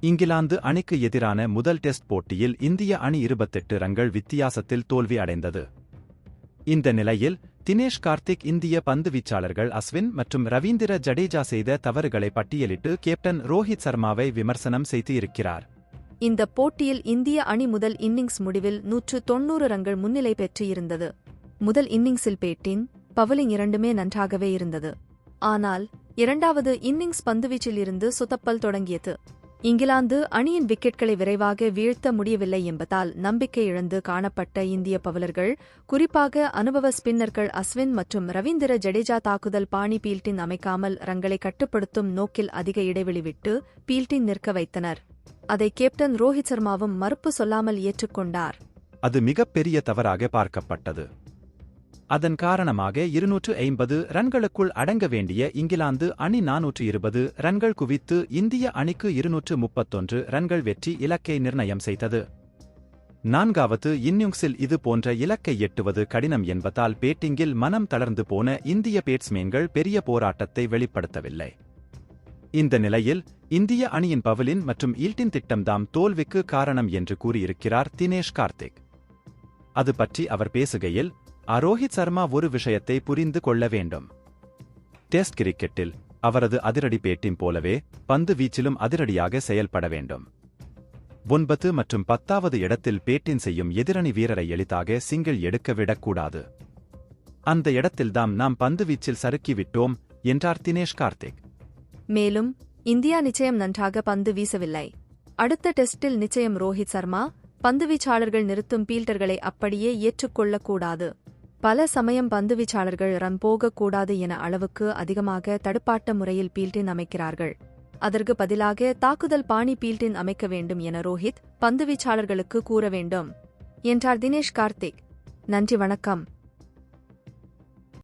இங்கிலாந்து அணிக்கு எதிரான முதல் டெஸ்ட் போட்டியில் இந்திய அணி இருபத்தெட்டு ரன்கள் வித்தியாசத்தில் தோல்வி அடைந்தது. இந்த நிலையில் தினேஷ் கார்த்திக் இந்திய பந்து வீச்சாளர்கள் அஸ்வின் மற்றும் ரவீந்திர ஜடேஜா செய்த தவறுகளை பட்டியலிட்டு கேப்டன் ரோஹித் சர்மாவை விமர்சனம் செய்து இருக்கிறார். இந்த போட்டியில் இந்திய அணி முதல் இன்னிங்ஸ் முடிவில் நூற்று தொன்னூறு ரன்கள் முன்னிலை பெற்றிருந்தது. முதல் இன்னிங்ஸில் பேட்டின் பவலிங் இரண்டுமே நன்றாகவே இருந்தது. ஆனால் இரண்டாவது இன்னிங்ஸ் பந்துவீச்சில் இருந்து சுத்தப்பல் தொடங்கியது. இங்கிலாந்து அணியின் விக்கெட்களை விரைவாக வீழ்த்த முடியவில்லை என்பதால் நம்பிக்கை இழந்து காணப்பட்ட இந்திய பவுலர்கள் குறிப்பாக அனுபவ ஸ்பின்னர்கள் அஸ்வின் மற்றும் ரவீந்திர ஜடேஜா தாக்குதல் பாணி பீல்டின் அமைக்காமல் ரங்களை கட்டுப்படுத்தும் நோக்கில் அதிக இடைவெளி விட்டு பீல்டின் நிற்க வைத்தனர். அதை கேப்டன் ரோஹித் சர்மாவும் மறுப்பு சொல்லாமல் ஏற்றுக்கொண்டார். அது மிகப்பெரிய தவறாக பார்க்கப்பட்டது. அதன் காரணமாக இருநூற்று ஐம்பது ரன்களுக்குள் அடங்க வேண்டிய இங்கிலாந்து அணி நானூற்று இருபது ரன்கள் குவித்து இந்திய அணிக்கு இருநூற்று முப்பத்தொன்று ரன்கள் வெற்றி இலக்கை நிர்ணயம் செய்தது. நான்காவது இன்னிங்ஸில் இது போன்ற இலக்கை எட்டுவது கடினம் என்பதால் பேட்டிங்கில் மனம் தளர்ந்து போன இந்திய பேட்ஸ்மேன்கள் பெரிய போராட்டத்தை வெளிப்படுத்தவில்லை. இந்த நிலையில் இந்திய அணியின் பவலின் மற்றும் ஈல்டின் திட்டம்தாம் தோல்விக்கு காரணம் என்று கூறியிருக்கிறார் தினேஷ் கார்த்திக். அது பற்றி அவர் பேசுகையில் அரோஹித் சர்மா ஒரு விஷயத்தை புரிந்து கொள்ள வேண்டும். டெஸ்ட் கிரிக்கெட்டில் அவரது அதிரடி பேட்டின் போலவே பந்து வீச்சிலும் அதிரடியாக செயல்பட வேண்டும். ஒன்பது மற்றும் பத்தாவது இடத்தில் பேட்டின் செய்யும் எதிரணி வீரரை எளிதாக சிங்கிள் எடுக்க விடக்கூடாது. அந்த இடத்தில்தாம் நாம் பந்து வீச்சில் சறுக்கிவிட்டோம் என்றார் தினேஷ் கார்த்திக். மேலும் இந்தியா நிச்சயம் நன்றாக பந்து வீசவில்லை. அடுத்த டெஸ்டில் நிச்சயம் ரோஹித் சர்மா பந்துவீச்சாளர்கள் நிறுத்தும் பீல்டர்களை அப்படியே ஏற்றுக்கொள்ளக்கூடாது. பல சமயம் பந்துவீச்சாளர்கள் ரன் போகக்கூடாது என அளவுக்கு அதிகமாக தடுப்பாட்ட முறையில் பீல்டின் அமைக்கிறார்கள். அதற்கு பதிலாக தாக்குதல் பாணி பீல்டின் அமைக்க வேண்டும் என ரோஹித் பந்துவீச்சாளர்களுக்கு கூற வேண்டும். என்றார் தினேஷ் கார்த்திக். நன்றி வணக்கம்.